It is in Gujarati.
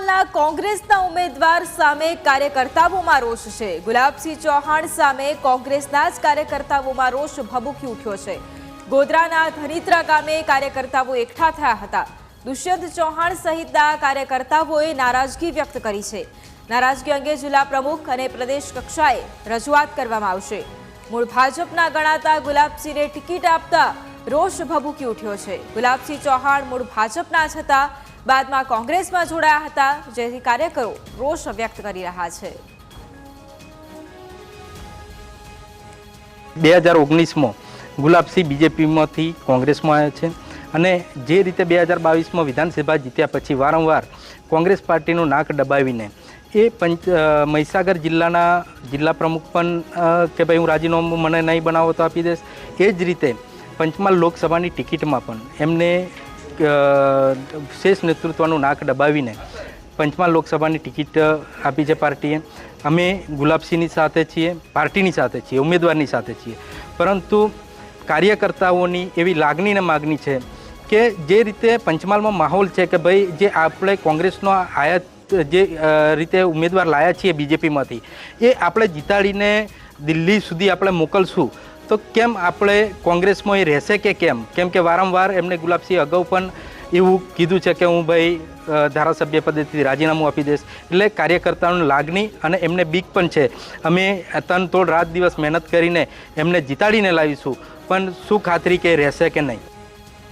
પંચમહાલના કોંગ્રેસના ઉમેદવાર સામે કાર્યકર્તાઓમાં રોષ છે. ગુલાબસિંહ ચૌહાણ સામે કોંગ્રેસના જ કાર્યકર્તાઓમાં રોષ ભભૂકી ઉઠ્યો છે. ગોધરાના ધનિત્રા ગામે કાર્યકર્તાઓ એકઠા થયા હતા. દુષ્યંત ચૌહાણ સહિતના કાર્યકર્તાઓએ નારાજગી વ્યક્ત કરી છે. નારાજગી અંગે જિલ્લા પ્રમુખ અને પ્રદેશ કક્ષાએ રજૂઆત કરવામાં આવશે. મૂળ ભાજપના ગણાતા ગુલાબસિંહને ટિકિટ આપતા રોષ ભભૂકી ઉઠ્યો છે. ગુલાબસિંહ ચૌહાણ મૂળ ભાજપના છતાં બાદમાં કોંગ્રેસમાં જોડાયા હતા, જેથી કાર્યકરો રોષ વ્યક્ત કરી રહ્યા છે. બે હજાર ઓગણીસમાં ગુલાબસિંહ બીજેપીમાંથી કોંગ્રેસમાં આવ્યા છે અને જે રીતે બે હજાર બાવીસમાં વિધાનસભા જીત્યા પછી વારંવાર કોંગ્રેસ પાર્ટીનું નાક દબાવીને એ પંચ મહીસાગર જિલ્લાના જિલ્લા પ્રમુખ પણ કે ભાઈ હું રાજીનામું મને નહીં બનાવો તો આપી દઈશ એ જ રીતે પંચમહાલ લોકસભાની ટિકિટમાં પણ એમને શેષ નેતૃત્વનું નાક દબાવીને પંચમહાલ લોકસભાની ટિકિટ આપી છે પાર્ટીએ. અમે ગુલાબસિંહની સાથે છીએ, પાર્ટીની સાથે છીએ, ઉમેદવારની સાથે છીએ. પરંતુ કાર્યકર્તાઓની એવી લાગણી ને માગણી છે કે જે રીતે પંચમહાલમાં માહોલ છે કે ભાઈ જે આપણે કોંગ્રેસનો આયાત, જે રીતે ઉમેદવાર લાયા છીએ બીજેપીમાંથી, એ આપણે જીતાડીને દિલ્હી સુધી આપણે મોકલશું. તો કેમ આપણે કોંગ્રેસમાં એ રહેશે કે કેમ? કેમ કે વારંવાર એમને ગુલાબસિંહ અગાઉ પણ એવું કીધું છે કે હું ભાઈ ધારાસભ્ય પદેથી રાજીનામું આપી દઈશ. એટલે કાર્યકર્તાઓની લાગણી અને એમને બીક પણ છે. અમે તન તોડ રાત દિવસ મહેનત કરીને એમને જીતાડીને લાવીશું. પણ શું ખાતરી કે રહેશે કે નહીં?